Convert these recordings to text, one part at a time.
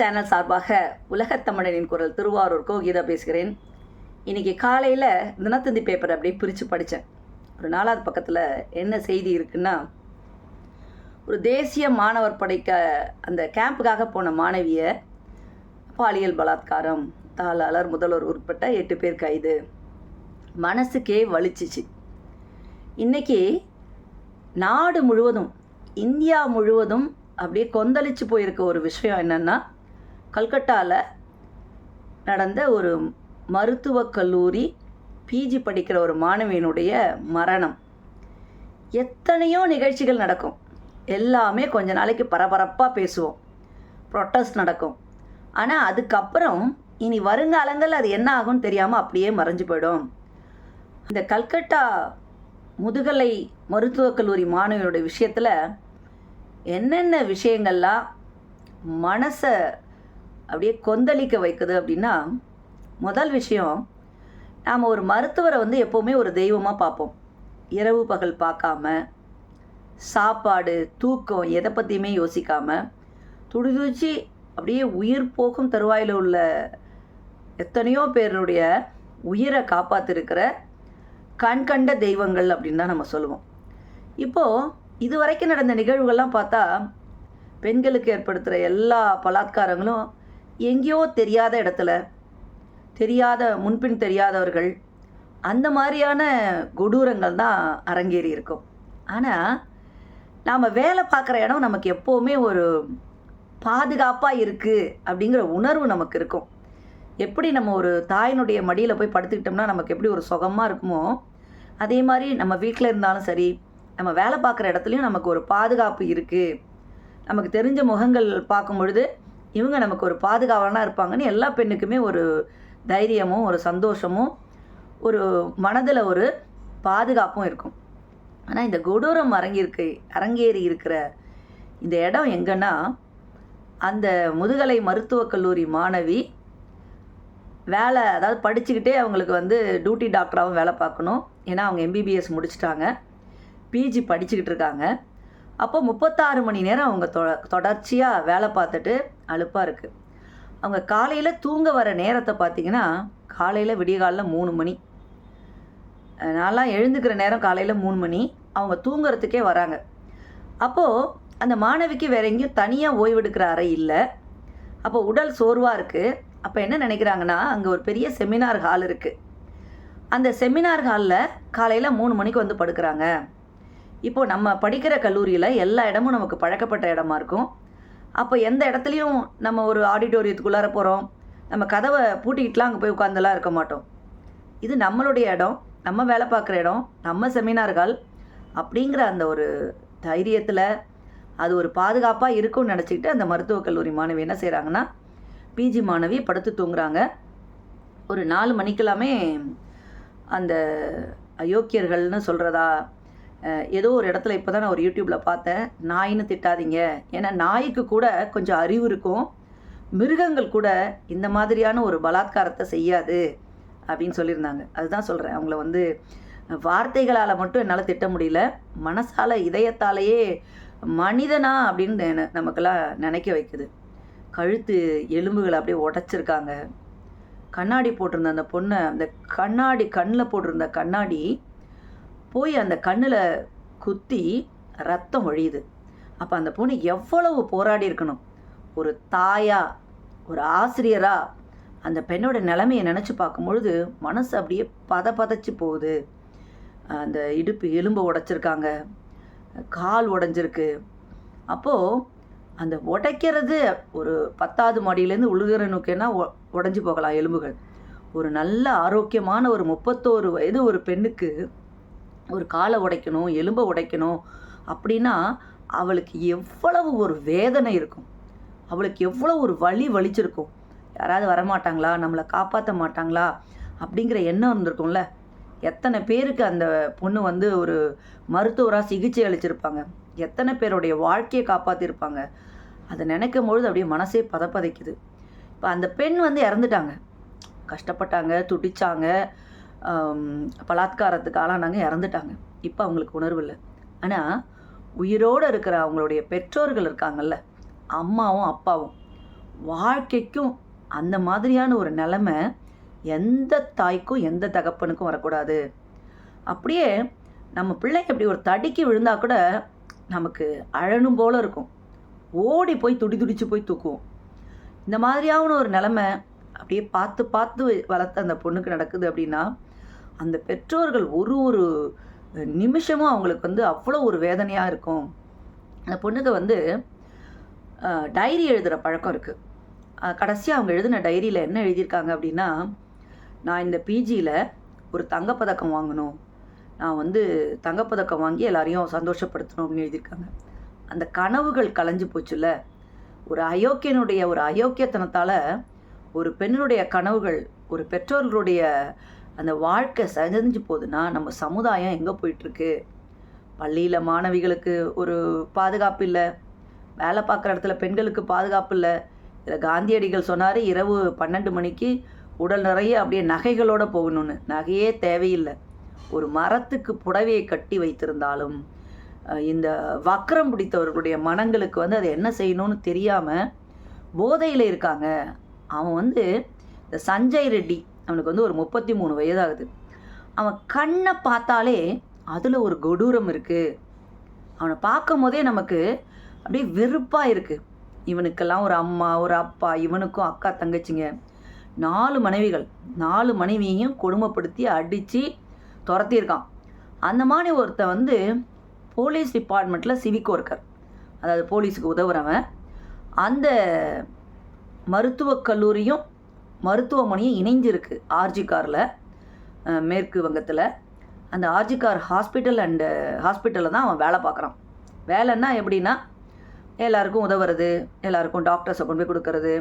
Channel சார்பாக உலகத் தமிழனின் குரல் திருவாரூர்க்கோ கீதா பேசுகிறேன். இன்னைக்கு காலையில் தினத்தந்தி பேப்பர் அப்படியே பிரித்து படித்தேன் ஒரு நாலாவது பக்கத்தில் என்ன செய்தி இருக்குன்னா ஒரு தேசிய மாணவர் படைக்க அந்த கேம்புக்காக போன மாணவியை பாலியல் பலாத்காரம் தாளாளர் முதல்வர் உட்பட்ட எட்டு பேர் கைது. மனசுக்கே வலிச்சிச்சு. இன்னைக்கு நாடு முழுவதும் இந்தியா முழுவதும் அப்படியே கொந்தளிச்சு போயிருக்க ஒரு விஷயம் என்னென்னா கல்கட்டாவில் நடந்த ஒரு மருத்துவக் கல்லூரி பிஜி படிக்கிற ஒரு மாணவியினுடைய மரணம். எத்தனையோ நிகழ்ச்சிகள் நடக்கும். எல்லாமே கொஞ்ச நாளைக்கு பரபரப்பாக பேசுவோம். ப்ரொட்டஸ்ட் நடக்கும். ஆனால் அதுக்கப்புறம் இனி வருங்காலங்கள் அது என்ன ஆகும்னு தெரியாமல் அப்படியே மறைஞ்சு போயிடும். இந்த கல்கட்டா முதுகலை மருத்துவக் கல்லூரி மாணவியோட விஷயத்தில் என்னென்ன விஷயங்கள்லாம் மனசை அப்படியே கொந்தளிக்க வைக்குது அப்படின்னா முதல் விஷயம் நாம் ஒரு மருத்துவரை வந்து எப்போவுமே ஒரு தெய்வமாக பார்ப்போம். இரவு பகல் பார்க்காம சாப்பாடு தூக்கம் எதை பற்றியுமே யோசிக்காம துடிதுச்சி அப்படியே உயிர் போகும் தருவாயில் உள்ள எத்தனையோ பேருடைய உயிரை காப்பாற்றிருக்கிற கண்கண்ட தெய்வங்கள் அப்படின்னு தான் நம்ம சொல்லுவோம். இப்போது இது வரைக்கும் நடந்த நிகழ்வுகள்லாம் பார்த்தா பெண்களுக்கு ஏற்படுத்துகிற எல்லா பலாத்காரங்களும் எங்கேயோ தெரியாத இடத்துல தெரியாத முன்பின் தெரியாதவர்கள் அந்த மாதிரியான கொடூரங்கள் தான் அரங்கேறி இருக்கும். ஆனால் நாம் வேலை பார்க்குற இடம் நமக்கு எப்போவுமே ஒரு பாதுகாப்பாக இருக்குது அப்படிங்கிற உணர்வு நமக்கு இருக்கும். எப்படி நம்ம ஒரு தாயினுடைய மடியில் போய் படுத்துக்கிட்டோம்னா நமக்கு எப்படி ஒரு சுகமாக இருக்குமோ அதே மாதிரி நம்ம வீட்டில் இருந்தாலும் சரி நம்ம வேலை பார்க்குற இடத்துலையும் நமக்கு ஒரு பாதுகாப்பு இருக்குது நமக்கு தெரிஞ்ச முகங்கள் பார்க்கும் பொழுது இவங்க நமக்கு ஒரு பாதுகாவலனாக இருப்பாங்கன்னு எல்லா பெண்ணுக்குமே ஒரு தைரியமும் ஒரு சந்தோஷமும் ஒரு மனதில் ஒரு பாதுகாப்பும் இருக்கும். ஆனால் இந்த கொடூரம் அரங்கிருக்கு அரங்கேறி இருக்கிற இந்த இடம் எங்கன்னா அந்த முதுகலை மருத்துவக் கல்லூரி மாணவி வேலை அதாவது படிச்சுக்கிட்டே அவங்களுக்கு வந்து டியூட்டி டாக்டராகவும் வேலை பார்க்கணும். ஏன்னா அவங்க எம்பிபிஎஸ் முடிச்சிட்டாங்க. பிஜி படிச்சுக்கிட்டு இருக்காங்க. அப்போ முப்பத்தாறு மணி நேரம் அவங்க தொ தொடர்ச்சியாக வேலை பார்த்துட்டு அலுப்பாக இருக்குது அவங்க காலையில் தூங்க வர நேரத்தை பார்த்தீங்கன்னா காலையில் விடியகாலில் மூணு மணி. நான்லாம் எழுந்துக்கிற நேரம் காலையில் மூணு மணி. அவங்க தூங்குறதுக்கே வராங்க. அப்போது அந்த மாணவிக்கு வேற எங்கேயும் தனியாக ஓய்வெடுக்கிற அறை இல்லை. அப்போ உடல் சோர்வாக இருக்குது அப்போ என்ன நினைக்கிறாங்கன்னா அங்கே ஒரு பெரிய செமினார் ஹால் இருக்குது அந்த செமினார் ஹாலில் காலையில் மூணு மணிக்கு வந்து படுக்கிறாங்க. இப்போ நம்ம படிக்கிற கல்லூரியில் எல்லா இடமும் நமக்கு பழக்கப்பட்ட இடமா இருக்கும். அப்போ எந்த இடத்துலையும் நம்ம ஒரு ஆடிட்டோரியத்துக்குள்ளார போகிறோம் நம்ம கதவை பூட்டிக்கிட்டுலாம் அங்கே போய் உட்காந்துலாம் இருக்க மாட்டோம். இது நம்மளுடைய இடம் நம்ம வேலை பார்க்குற இடம் நம்ம செமினார் ஹால் அப்படிங்கிற அந்த ஒரு தைரியத்தில் அது ஒரு பாதுகாப்பாக இருக்கும்னு நினச்சிக்கிட்டு அந்த மருத்துவக் கல்லூரி மாணவி என்ன செய்கிறாங்கன்னா பிஜி மாணவி படுத்து தூங்குறாங்க. ஒரு நாலு மணிக்கெல்லாமே அந்த அயோக்கியர்கள்னு சொல்கிறதா ஏதோ ஒரு இடத்துல இப்போ தான் நான் ஒரு யூடியூப்பில் பார்த்தேன். நாயின்னு திட்டாதீங்க. ஏன்னா நாய்க்கு கூட கொஞ்சம் அறிவு இருக்கும். மிருகங்கள் கூட இந்த மாதிரியான ஒரு பலாத்காரத்தை செய்யாது அப்படின்னு சொல்லியிருந்தாங்க. அதுதான் சொல்கிறேன் அவங்கள வந்து வார்த்தைகளால் மட்டும் என்னால் திட்ட முடியல. மனசால் இதயத்தாலேயே மனிதனா அப்படின்னு நமக்கெல்லாம் நினைக்க வைக்குது. கழுத்து எலும்புகளை அப்படியே உடச்சிருக்காங்க. கண்ணாடி போட்டிருந்த அந்த பொண்ணை அந்த கண்ணாடி கண்ணில் போட்டிருந்த கண்ணாடி போய் அந்த கண்ணில் குத்தி ரத்தம் வழியுது அப்போ அந்த பொண்ணு எவ்வளவு போராடி இருக்கணும்? ஒரு தாயா ஒரு ஆசிரியரா அந்த பெண்ணோட நிலைமையை நினச்சி பார்க்கும்பொழுது மனசு அப்படியே பத பதச்சு போகுது. அந்த இடுப்பு எலும்பை உடைச்சிருக்காங்க. கால் உடஞ்சிருக்கு. அப்போது அந்த உடைக்கிறது ஒரு பத்தாவது மாடியிலேருந்து உழுகிற நோக்கினா உடஞ்சி போகலாம் எலும்புகள். ஒரு நல்ல ஆரோக்கியமான ஒரு முப்பத்தோரு வயது ஒரு பெண்ணுக்கு ஒரு காலை உடைக்கணும் எலும்பை உடைக்கணும் அப்படின்னா அவளுக்கு எவ்வளவு ஒரு வேதனை இருக்கும். அவளுக்கு எவ்வளோ ஒரு வலி வலிச்சிருக்கும். யாராவது வரமாட்டாங்களா? நம்மளை காப்பாற்ற மாட்டாங்களா? அப்படிங்கிற எண்ணம் இருந்திருக்கும்ல. எத்தனை பேருக்கு அந்த பொண்ணு வந்து ஒரு மருத்துவராக சிகிச்சை அளிச்சிருப்பாங்க. எத்தனை பேருடைய வாழ்க்கையை காப்பாற்றிருப்பாங்க அதை நினைக்கும் பொழுது அப்படியே மனசே பதப்பதைக்குது. இப்போ அந்த பெண் வந்து இறந்துட்டாங்க. கஷ்டப்பட்டாங்க துடிச்சாங்க. பலாத்காரத்துக்கு ஆளானாங்க இறந்துட்டாங்க. இப்போ அவங்களுக்கு உணர்வு இல்லை. ஆனால் உயிரோடு இருக்கிற அவங்களுடைய பெற்றோர்கள் இருக்காங்கல்ல அம்மாவும் அப்பாவும் வாழ்க்கைக்கும் அந்த மாதிரியான ஒரு நிலமை எந்த தாய்க்கும் எந்த தகப்பனுக்கும் வரக்கூடாது. அப்படியே நம்ம பிள்ளைங்க இப்படி ஒரு தடிக்கு விழுந்தா கூட நமக்கு அழணும் போல இருக்கும். ஓடி போய் துடி துடிச்சு போய் தூக்குவோம். இந்த மாதிரியான ஒரு நிலமை அப்படியே பார்த்து பார்த்து வளர்த்த அந்த பொண்ணுக்கு நடக்குது அப்படின்னா அந்த பெற்றோர்கள் ஒரு ஒரு நிமிஷமும் அவங்களுக்கு வந்து அவ்வளோ ஒரு வேதனையாக இருக்கும். அந்த பொண்ணுக்கு வந்து டைரி எழுதுகிற பழக்கம் இருக்குது கடைசியாக அவங்க எழுதின டைரியில் என்ன எழுதியிருக்காங்க அப்படின்னா நான் இந்த பிஜியில் ஒரு தங்கப்பதக்கம் வாங்கணும். நான் வந்து தங்கப்பதக்கம் வாங்கி எல்லாரையும் சந்தோஷப்படுத்தணும் அப்படின்னு எழுதியிருக்காங்க. அந்த கனவுகள் கலைஞ்சு போச்சுல்ல. ஒரு அயோக்கியனுடைய ஒரு அயோக்கியத்தனத்தால் ஒரு பெண்ணுடைய கனவுகள் ஒரு பெற்றோர்களுடைய அந்த வாழ்க்கை செஞ்சு போகுதுன்னா நம்ம சமுதாயம் எங்கே போயிட்டுருக்கு? பள்ளியில் மாணவிகளுக்கு ஒரு பாதுகாப்பு இல்லை. வேலை பார்க்குற இடத்துல பெண்களுக்கு பாதுகாப்பு இல்லை. இதில் காந்தியடிகள் சொன்னார் இரவு பன்னெண்டு மணிக்கு உடல் நிறைய அப்படியே நகைகளோடு போகணும்னு. நகையே தேவையில்லை. ஒரு மரத்துக்கு புடவையை கட்டி வைத்திருந்தாலும் இந்த வக்கரம் பிடித்தவர்களுடைய மனங்களுக்கு வந்து அதை என்ன செய்யணும்னு தெரியாமல் போதையில் இருக்காங்க. அவன் வந்து இந்த சஞ்சய் ரெட்டி அவனுக்கு வந்து ஒரு முப்பத்தி மூணு வயதாகுது. அவன் கண்ணை பார்த்தாலே அதில் ஒரு கொடூரம் இருக்குது அவனை பார்க்கும் போதே நமக்கு அப்படியே வெறுப்பாக இருக்குது இவனுக்கெல்லாம் ஒரு அம்மா ஒரு அப்பா இவனுக்கும் அக்கா தங்கச்சிங்க. நாலு மனைவிகள். நாலு மனைவியையும் கொடுமைப்படுத்தி அடித்து துரத்தியிருக்கான். அந்த மாதிரி ஒருத்தன் வந்து போலீஸ் டிபார்ட்மெண்ட்டில் சிவிக் ஒர்க்கர் அதாவது போலீஸுக்கு உதவுறவன். அந்த மருத்துவக் கல்லூரியும் மருத்துவமனையும் இணைஞ்சிருக்கு ஆர்ஜிகாரில் மேற்கு வங்கத்தில். அந்த ஆர்ஜிகார் ஹாஸ்பிட்டல் அண்டு ஹாஸ்பிட்டலில் தான் அவன் வேலை பார்க்குறான். வேலைன்னா எப்படின்னா எல்லாருக்கும் உதவுறது எல்லாருக்கும் டாக்டர்ஸை கொண்டு போய் கொடுக்கறது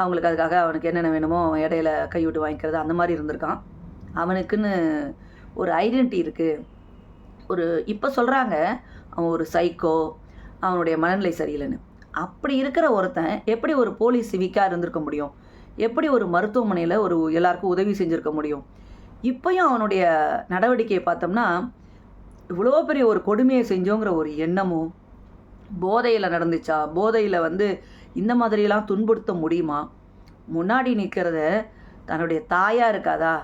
அவங்களுக்கு அதுக்காக அவனுக்கு என்னென்ன வேணுமோ இடையில கைவிட்டு வாங்கிக்கிறது அந்த மாதிரி இருந்திருக்கான். அவனுக்குன்னு ஒரு ஐடென்டிட்டி இருக்குது ஒரு இப்போ சொல்கிறாங்க அவன் ஒரு சைக்கோ அவனுடைய மனநிலை சரியில்லைன்னு. அப்படி இருக்கிற ஒருத்தன் எப்படி ஒரு போலீஸ் சிவிக்காக இருந்திருக்க முடியும்? எப்படி ஒரு மருத்துவமனையில் ஒரு எல்லாருக்கும் உதவி செஞ்சுருக்க முடியும்? இப்போயும் அவனுடைய நடவடிக்கையை பார்த்தோம்னா இவ்வளோ பெரிய ஒரு கொடுமையை செஞ்சோங்கிற ஒரு எண்ணமும் போதையில் நடந்துச்சா? போதையில் வந்து இந்த மாதிரிலாம் துன்புறுத்த முடியுமா? முன்னாடி நிற்கிறத தன்னுடைய தாயாக இருக்காதா?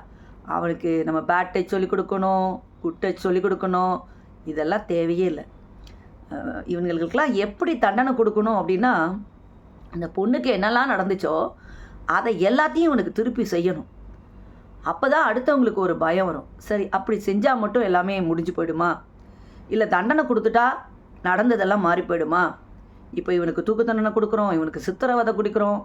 அவனுக்கு நம்ம பேட் டச் சொல்லிக் கொடுக்கணும் குட் டச் சொல்லிக் கொடுக்கணும் இதெல்லாம் தேவையே இல்லை. இவங்களுக்கெல்லாம் எப்படி தண்டனை கொடுக்கணும் அப்படின்னா அந்த பொண்ணுக்கு என்னெல்லாம் நடந்துச்சோ அதை எல்லாத்தையும் இவனுக்கு திருப்பி செய்யணும். அப்போ தான் அடுத்தவங்களுக்கு ஒரு பயம் வரும். சரி அப்படி செஞ்சால் மட்டும் எல்லாமே முடிஞ்சு போயிடுமா? இல்லை தண்டனை கொடுத்துட்டா நடந்ததெல்லாம் மாறி போயிடுமா? இப்போ இவனுக்கு தூக்கு தண்டனை கொடுக்குறோம் இவனுக்கு சித்திரவதை கொடுக்குறோம்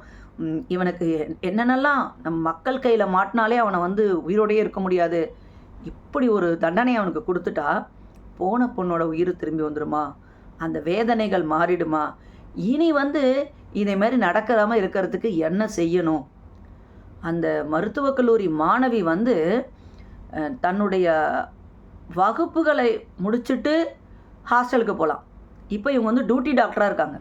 இவனுக்கு என்னென்னலாம் நம் மக்கள் கையில் மாட்டினாலே அவனை வந்து உயிரோடையே இருக்க முடியாது. இப்படி ஒரு தண்டனை அவனுக்கு கொடுத்துட்டா போன பொண்ணோட உயிர் திரும்பி வந்துடுமா அந்த வேதனைகள் மாறிடுமா? இனி வந்து இதே மாதிரி நடக்காமல் இருக்கிறதுக்கு என்ன செய்யணும்? அந்த மருத்துவக் கல்லூரி மாணவி வந்து தன்னுடைய வகுப்புகளை முடிச்சுட்டு ஹாஸ்டலுக்கு போகலாம் இப்போ இவங்க வந்து டியூட்டி டாக்டராக இருக்காங்க.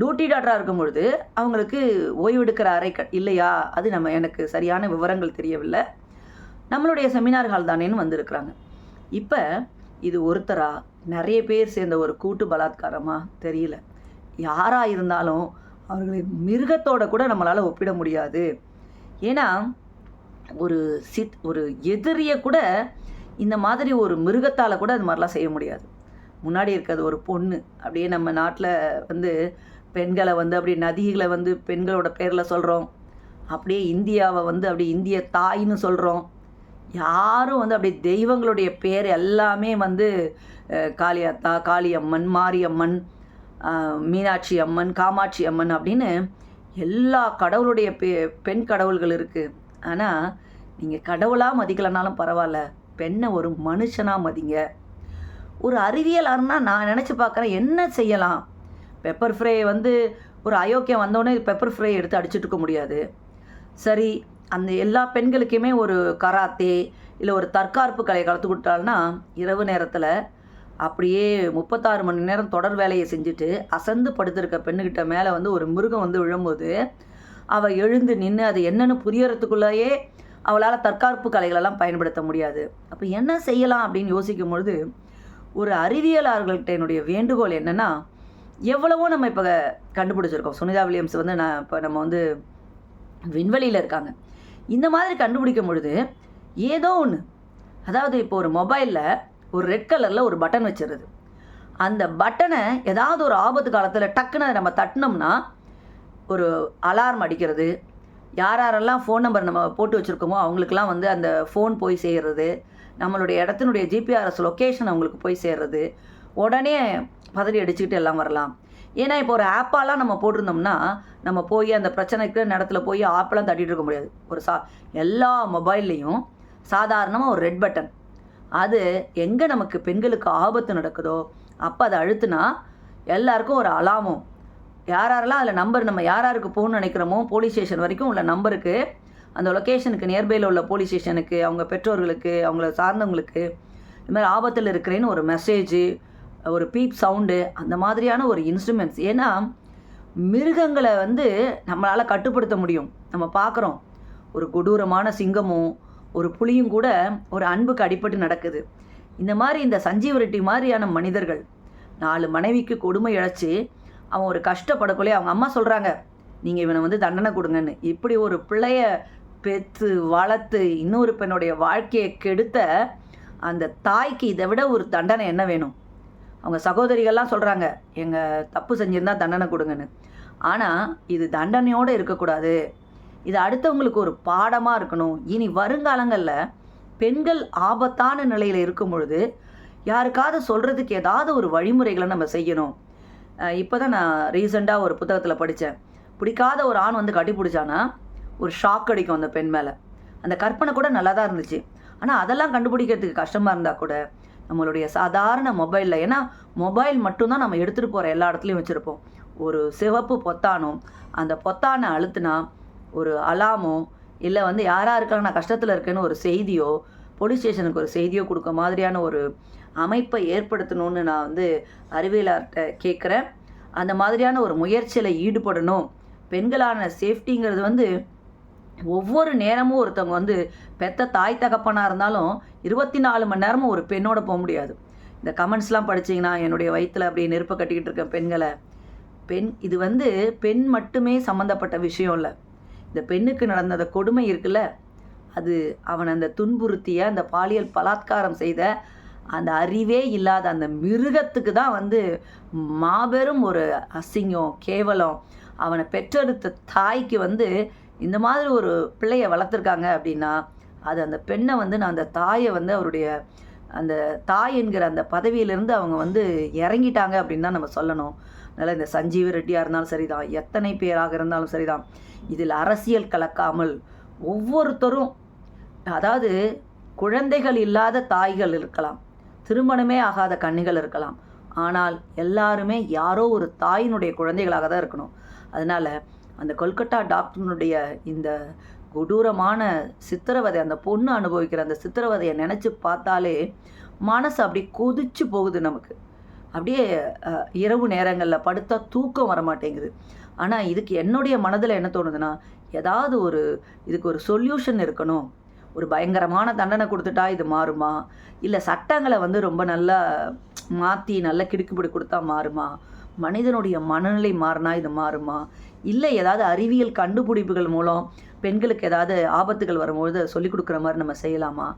டியூட்டி டாக்டராக இருக்கும் பொழுது அவங்களுக்கு ஓய்வெடுக்கிற அறை க இல்லையா? அது நம்ம எனக்கு சரியான விவரங்கள் தெரியவில்லை. நம்மளுடைய செமினார் ஹால் தானேன்னு வந்திருக்கிறாங்க. இப்போ இது ஒருத்தரா? நிறைய பேர் சேர்ந்த ஒரு கூட்டு பலாத்காரமாக தெரியல. யாராக இருந்தாலும் அவர்களை மிருகத்தோட கூட நம்மளால் ஒப்பிட முடியாது. ஏன்னா ஒரு சித் ஒரு எதிரியை கூட இந்த மாதிரி ஒரு மிருகத்தால் கூட அது மாதிரிலாம் செய்ய முடியாது. முன்னாடி இருக்கிறது ஒரு பொண்ணு. அப்படியே நம்ம நாட்டில் வந்து பெண்களை வந்து அப்படியே நதிகளை வந்து பெண்களோட பேரில் சொல்கிறோம் அப்படியே இந்தியாவை வந்து அப்படியே இந்திய தாயின்னு சொல்கிறோம் யாரும் வந்து அப்படியே தெய்வங்களுடைய பேர் எல்லாமே வந்து காளியாத்தா காளியம்மன் மாரியம்மன் மீனாட்சி அம்மன் காமாட்சி அம்மன் அப்படின்னு எல்லா கடவுளுடைய பெ பெண் கடவுள்கள் இருக்குது ஆனால் நீங்கள் கடவுளாக மதிக்கலைனாலும் பரவாயில்ல. பெண்ணை ஒரு மனுஷனாக மதிங்க. ஒரு அறிவியலாருன்னா நான் நினச்சி பார்க்குறேன் என்ன செய்யலாம்? பெப்பர் ஃப்ரை வந்து ஒரு அயோக்கியம் வந்தோடனே பெப்பர் ஃப்ரை எடுத்து அடிச்சுட்டு இருக்க முடியாது. சரி அந்த எல்லா பெண்களுக்குமே ஒரு கராத்தே இல்லை ஒரு தற்காப்பு கலையை கலத்து கொடுத்தாள்னா இரவு நேரத்தில் அப்படியே முப்பத்தாறு மணி நேரம் தொடர் வேலையை செஞ்சுட்டு அசந்து படுத்திருக்க பெண்ணுக்கிட்ட மேலே வந்து ஒரு மிருகம் வந்து விழும்போது அவள் எழுந்து நின்று அது என்னென்னு புரியறதுக்குள்ளேயே அவளால் தற்காப்பு கலைகளெல்லாம் பயன்படுத்த முடியாது. அப்போ என்ன செய்யலாம் அப்படின்னு யோசிக்கும் பொழுது ஒரு அறிவியலாளர்கள்ட்ட என்னுடைய வேண்டுகோள் என்னென்னா எவ்வளவோ நம்ம இப்போ கண்டுபிடிச்சிருக்கோம். சுனிதா வில்லியம்ஸ் வந்து நான் இப்போ நம்ம வந்து விண்வெளியில் இருக்காங்க. இந்த மாதிரி கண்டுபிடிக்கும் பொழுது ஏதோ ஒன்று அதாவது இப்போ ஒரு மொபைலில் ஒரு ரெட் கலரில் ஒரு பட்டன் வச்சிருது. அந்த பட்டனை ஏதாவது ஒரு ஆபத்து காலத்தில் டக்குன்னு நம்ம தட்டினோம்னா ஒரு அலாரம் அடிக்கிறது. யார் யாரெல்லாம் ஃபோன் நம்பர் நம்ம போட்டு வச்சுருக்கோமோ அவங்களுக்கெல்லாம் வந்து அந்த ஃபோன் போய் சேர்றது. நம்மளுடைய இடத்தினுடைய ஜிபிஆர்எஸ் லொக்கேஷன் அவங்களுக்கு போய் சேர்றது. உடனே பதறி அடிச்சுக்கிட்டு எல்லாம் வரலாம். ஏன்னா இப்போ ஒரு ஆப்பாலாம் நம்ம போட்டிருந்தோம்னா நம்ம போய் அந்த பிரச்சனைக்கு இடத்துல போய் ஆப்பெல்லாம் தட்டிகிட்டு இருக்க முடியாது. ஒரு சா எல்லா மொபைல்லையும் சாதாரணமாக ஒரு ரெட் பட்டன் அது எங்கே நமக்கு பெண்களுக்கு ஆபத்து நடக்குதோ அப்போ அதை அழுத்துனா எல்லாருக்கும் ஒரு அலாமும் யாரெல்லாம் அதில் நம்பர் நம்ம யார் யாருக்கு போகணும்னு நினைக்கிறோமோ போலீஸ் ஸ்டேஷன் வரைக்கும் உள்ள நம்பருக்கு அந்த லொக்கேஷனுக்கு நியர்பையில் உள்ள போலீஸ் ஸ்டேஷனுக்கு அவங்க பெற்றோர்களுக்கு அவங்கள சார்ந்தவங்களுக்கு இது மாதிரி ஆபத்தில் இருக்கிறேன்னு ஒரு மெசேஜு ஒரு பீப் சவுண்டு அந்த மாதிரியான ஒரு இன்ஸ்ட்ருமெண்ட்ஸ் ஏன்னா மிருகங்களை வந்து நம்மளால் கட்டுப்படுத்த முடியும். நம்ம பார்க்குறோம். ஒரு கொடூரமான சிங்கமும் ஒரு புலியும் கூட ஒரு அன்புக்கு அடிபட்டு நடக்குது. இந்த மாதிரி இந்த சஞ்சீவ ரெட்டி மாதிரியான மனிதர்கள் நாலு மனைவிக்கு கொடுமை இழைச்சி அவன் ஒரு கஷ்டப்படக்குள்ளே அவங்க அம்மா சொல்கிறாங்க நீங்கள் இவனை வந்து தண்டனை கொடுங்கன்னு. இப்படி ஒரு பிள்ளைய பெற்று வளர்த்து இன்னொரு பெண்ணுடைய வாழ்க்கையை கெடுத்த அந்த தாய்க்கு இதை விட ஒரு தண்டனை என்ன வேணும்? அவங்க சகோதரிகள்லாம் சொல்கிறாங்க எங்கள் தப்பு செஞ்சிருந்தா தண்டனை கொடுங்கன்னு. ஆனால் இது தண்டனையோடு இருக்கக்கூடாது. இது அடுத்தவங்களுக்கு ஒரு பாடமாக இருக்கணும். இனி வருங்காலங்களில் பெண்கள் ஆபத்தான நிலையில் இருக்கும் பொழுது யாருக்காவது சொல்கிறதுக்கு ஏதாவது ஒரு வழிமுறைகளை நம்ம செய்யணும். இப்போ தான் நான் ரீசெண்டாக ஒரு புத்தகத்தில் படித்தேன் பிடிக்காத ஒரு ஆண் வந்து கட்டி பிடிச்சானா ஒரு ஷாக் அடிக்கும் அந்த பெண் மேலே. அந்த கற்பனை கூட நல்லா தான் இருந்துச்சு. ஆனால் அதெல்லாம் கண்டுபிடிக்கிறதுக்கு கஷ்டமாக இருந்தால் கூட நம்மளுடைய சாதாரண மொபைலில் ஏன்னா மொபைல் மட்டும்தான் நம்ம எடுத்துகிட்டு போகிற எல்லா இடத்துலையும் வச்சுருப்போம். ஒரு சிவப்பு பொத்தானும் அந்த பொத்தானை அழுத்துனா ஒரு அலாமோ இல்லை வந்து யாராக இருக்காங்க நான் கஷ்டத்தில் இருக்கேன்னு ஒரு செய்தியோ போலீஸ் ஸ்டேஷனுக்கு ஒரு செய்தியோ கொடுக்க மாதிரியான ஒரு அமைப்பை ஏற்படுத்தணும்னு நான் வந்து அறிவியலார்கிட்ட கேட்குறேன் அந்த மாதிரியான ஒரு முயற்சியில் ஈடுபடணும். பெண்களான சேஃப்டிங்கிறது வந்து ஒவ்வொரு நேரமும் ஒருத்தவங்க வந்து பெத்த தாய் தகப்பனாக இருந்தாலும் இருபத்தி நாலு மணி நேரமும் ஒரு பெண்ணோட போக முடியாது. இந்த கமெண்ட்ஸ்லாம் படிச்சிங்கன்னா என்னுடைய வயிற்றில் அப்படியே நெருப்பை கட்டிக்கிட்டு இருக்க பெண்களை. பெண் இது வந்து பெண் மட்டுமே சம்மந்தப்பட்ட விஷயம் இல்லை. இந்த பெண்ணுக்கு நடந்த அந்த கொடுமை இருக்குல்ல அது அவன் அந்த துன்புறுத்திய அந்த பாலியல் பலாத்காரம் செய்த அந்த அறிவே இல்லாத அந்த மிருகத்துக்கு தான் வந்து மாபெரும் ஒரு அசிங்கம் கேவலம். அவனை பெற்றெடுத்த தாய்க்கு வந்து இந்த மாதிரி ஒரு பிள்ளைய வளர்த்துருக்காங்க அப்படின்னா அது அந்த பெண்ணை வந்து நான் அந்த தாயை வந்து அவருடைய அந்த தாய் என்கிற அந்த பதவியிலேருந்து அவங்க வந்து இறங்கிட்டாங்க அப்படின்னு தான் நம்ம சொல்லணும். அதனால் இந்த சஞ்சீவ ரெட்டியாக இருந்தாலும் சரிதான். எத்தனை பேராக இருந்தாலும் சரிதான். இதில் அரசியல் கலக்காமல் ஒவ்வொருத்தரும் அதாவது குழந்தைகள் இல்லாத தாய்கள் இருக்கலாம். திருமணமே ஆகாத கன்னிகள் இருக்கலாம். ஆனால் எல்லாருமே யாரோ ஒரு தாயினுடைய குழந்தைகளாக தான் இருக்கணும். அதனால் அந்த கொல்கட்டா டாக்டர்னுடைய இந்த கொடூரமான சித்திரவதை அந்த பொண்ணு அனுபவிக்கிற அந்த சித்திரவதையை நினச்சி பார்த்தாலே மனசு அப்படி கொதிச்சு போகுது நமக்கு. அப்படியே இரவு நேரங்களில் படுத்தா தூக்கம் வர மாட்டேங்குது ஆனால் இதுக்கு என்னுடைய மனதில் என்ன தோணுதுன்னா ஏதாவது ஒரு இதுக்கு ஒரு சொல்யூஷன் இருக்கணும். ஒரு பயங்கரமான தண்டனை கொடுத்துட்டா இது மாறுமா? இல்லை சட்டங்களை வந்து ரொம்ப நல்லா மாற்றி நல்ல கிடுக்குப்பிடி கொடுத்தா மாறுமா? மனிதனுடைய மனநிலை மாறினா இது மாறுமா? இல்லை ஏதாவது அறிவியல் கண்டுபிடிப்புகள் மூலம் பெண்களுக்கு ஏதாவது ஆபத்துகள் வரும்பொழுது சொல்லிக் கொடுக்குற மாதிரி நம்ம செய்யலாமா?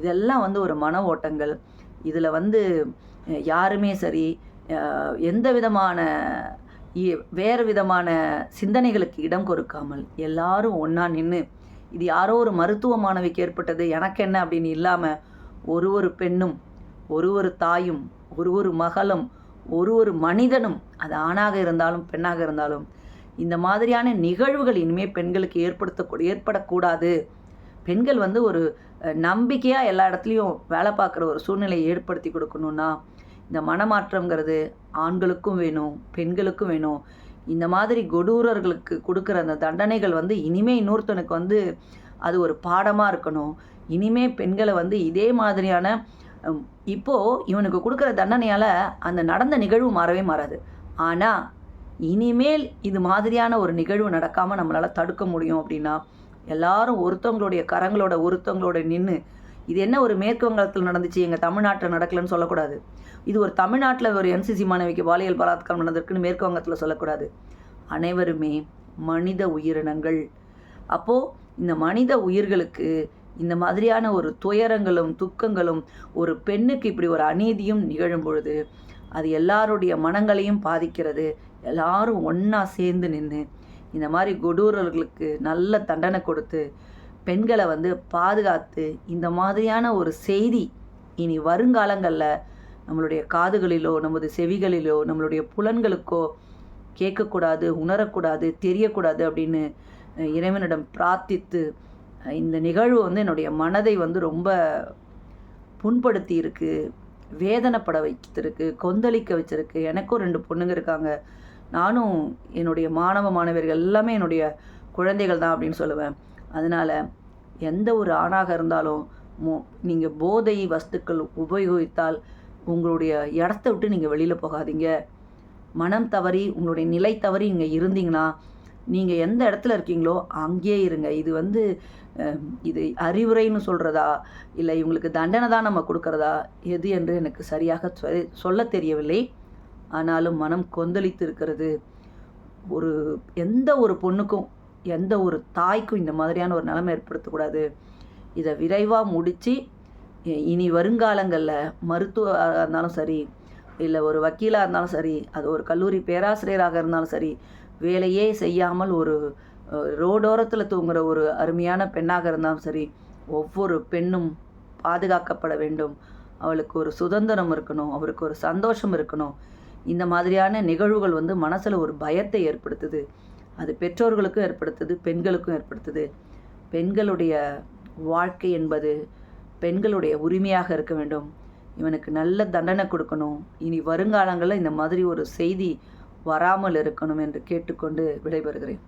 இதெல்லாம் வந்து ஒரு மன ஓட்டங்கள். இதில் வந்து யாருமே சரி எந்த விதமான வேறு விதமான சிந்தனைகளுக்கு இடம் கொடுக்காமல் எல்லாரும் ஒன்றா நின்று இது யாரோ ஒரு மருத்துவ மாணவிக்கு ஏற்பட்டது எனக்கு என்ன அப்படின்னு இல்லாமல் ஒரு ஒரு பெண்ணும் ஒரு ஒரு தாயும் ஒரு ஒரு மகளும் ஒரு ஒரு மனிதனும் அது ஆணாக இருந்தாலும் பெண்ணாக இருந்தாலும் இந்த மாதிரியான நிகழ்வுகள் இனிமேல் பெண்களுக்கு ஏற்படுத்தக்கூட ஏற்படக்கூடாது. பெண்கள் வந்து ஒரு நம்பிக்கையாக எல்லா இடத்துலையும் வேலை பார்க்குற ஒரு சூழ்நிலையை ஏற்படுத்தி கொடுக்கணுன்னா இந்த மனமாற்றம்ங்கிறது ஆண்களுக்கும் வேணும் பெண்களுக்கும் வேணும். இந்த மாதிரி கொடூரர்களுக்கு கொடுக்குற அந்த தண்டனைகள் வந்து இனிமே இன்னொருத்தனுக்கு வந்து அது ஒரு பாடமாக இருக்கணும். இனிமே பெண்களை வந்து இதே மாதிரியான இப்போது இவனுக்கு கொடுக்குற தண்டனையால் அந்த நடந்த நிகழ்வு மாறவே மாறாது. ஆனால் இனிமேல் இது மாதிரியான ஒரு நிகழ்வு நடக்காமல் நம்மளால் தடுக்க முடியும் அப்படின்னா எல்லாரும் ஒருத்தவங்களுடைய கரங்களோட ஒருத்தவங்களோட நின்று இது என்ன ஒரு மேற்கு வங்காளத்தில் நடந்துச்சு எங்கள் தமிழ்நாட்டில் நடக்கலன்னு சொல்லக்கூடாது. இது ஒரு தமிழ்நாட்டில் ஒரு என்சிசி மாணவிக்கு பாலியல் பலாத்காரம் நடந்திருக்குன்னு மேற்கு வங்கத்தில் சொல்லக்கூடாது. அனைவருமே மனித உயிரினங்கள். அப்போது இந்த மனித உயிர்களுக்கு இந்த மாதிரியான ஒரு துயரங்களும் துக்கங்களும் ஒரு பெண்ணுக்கு இப்படி ஒரு அநீதியும் நிகழும் பொழுது அது எல்லாருடைய மனங்களையும் பாதிக்கிறது. எல்லாரும் ஒன்றா சேர்ந்து நின்று இந்த மாதிரி கொடூரர்களுக்கு நல்ல தண்டனை கொடுத்து பெண்களை வந்து பாதுகாத்து இந்த மாதிரியான ஒரு செய்தி இனி வருங்காலங்களில் நம்மளுடைய காதுகளிலோ நமது செவிகளிலோ நம்மளுடைய புலன்களுக்கோ கேட்கக்கூடாது உணரக்கூடாது தெரியக்கூடாது அப்படின்னு இறைவனிடம் பிரார்த்தித்து இந்த நிகழ்வு வந்து என்னுடைய மனதை வந்து ரொம்ப புண்படுத்தி இருக்கு வேதனைப்பட வைத்திருக்கு கொந்தளிக்க வச்சிருக்கு. எனக்கும் ரெண்டு பொண்ணுங்க இருக்காங்க. நானும் என்னுடைய மாணவ மாணவியர்கள் எல்லாமே என்னுடைய குழந்தைகள் தான் அப்படின்னு சொல்லுவேன். அதனால் எந்த ஒரு ஆணாக இருந்தாலும் மோ நீங்கள் போதை வஸ்துக்கள் உபயோகித்தால் உங்களுடைய இடத்த விட்டு நீங்கள் வெளியில் போகாதீங்க. மனம் தவறி உங்களுடைய நிலை தவறி இங்கே இருந்தீங்கன்னா நீங்கள் எந்த இடத்துல இருக்கீங்களோ அங்கேயே இருங்க. இது வந்து இது அறிவுரைன்னு சொல்கிறதா இல்லை இவங்களுக்கு தண்டனை தான் நம்ம கொடுக்கறதா? எது என்று எனக்கு சரியாக சொ- சொல்ல தெரியவில்லை. ஆனாலும் மனம் கொந்தளித்து இருக்கிறது. ஒரு எந்த ஒரு பொண்ணுக்கும் எந்த ஒரு தாய்க்கும் இந்த மாதிரியான ஒரு நிலைமை ஏற்படுத்தக்கூடாது. இதை விரைவாக முடித்து இனி வருங்காலங்களில் மருத்துவராக இருந்தாலும் சரி இல்லை ஒரு வக்கீலாக இருந்தாலும் சரி அது ஒரு கல்லூரி பேராசிரியராக இருந்தாலும் சரி வேலையே செய்யாமல் ஒரு ரோடோரத்தில் தூங்குகிற ஒரு அருமையான பெண்ணாக இருந்தாலும் சரி ஒவ்வொரு பெண்ணும் பாதுகாக்கப்பட வேண்டும். அவளுக்கு ஒரு சுதந்திரம் இருக்கணும் அவருக்கு ஒரு சந்தோஷம் இருக்கணும். இந்த மாதிரியான நிகழ்வுகள் வந்து மனசில் ஒரு பயத்தை ஏற்படுத்துது. அது பெற்றோர்களுக்கும் ஏற்படுத்துது பெண்களுக்கும் ஏற்படுத்துது. பெண்களுடைய வாழ்க்கை என்பது பெண்களுடைய உரிமையாக இருக்க வேண்டும். இவனுக்கு நல்ல தண்டனை கொடுக்கணும். இனி வருங்காலங்களில் இந்த மாதிரி ஒரு செய்தி வராமல் இருக்கணும் என்று கேட்டுக்கொண்டு விடைபெறுகிறேன்.